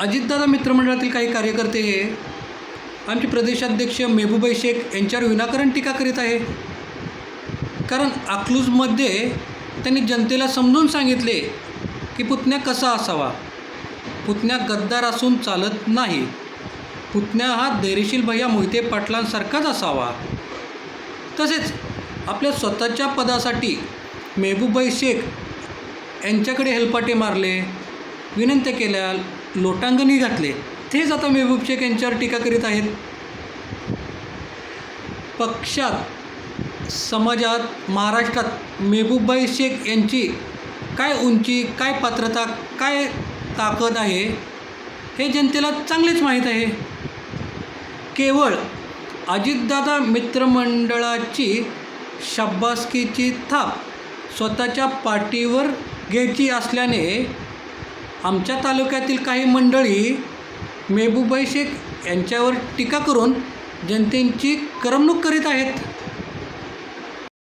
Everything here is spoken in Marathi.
अजितदादा मित्रमंडळातील काही कार्यकर्ते हे आमचे प्रदेशाध्यक्ष मेहबूबाई शेख यांच्यावर विनाकारण टीका करीत आहे. कारण अकलूजमध्ये त्यांनी जनतेला समजून सांगितले की पुतण्या कसा असावा? पुतण्या गद्दार असून चालत नाही. पुतण्या हा धैर्यशील भैया मोहिते पाटलांसारखाच असावा. तसेच आपल्या स्वतःच्या पदासाठी मेहबूबाई शेख यांच्याकडे हेलपाटे मारले. विनंत्या केल्या लोटांगणी घातले. तेच आता मेहबूब शेख यांच्यावर टीका करीत आहेत. पक्षात समाजात महाराष्ट्रात मेहबूबबाई शेख यांची काय उंची काय पात्रता काय ताकद आहे हे जनतेला चांगलेच माहीत आहे. केवळ अजितदादा मित्रमंडळाची शाब्बासकीची थाप स्वतःच्या पाठीवर घ्यायची असल्याने आमच्या तालुक्यातील काही मंडळी मेहबूबाई शेख यांच्यावर टीका करून जनतेची करमणूक करीत आहेत.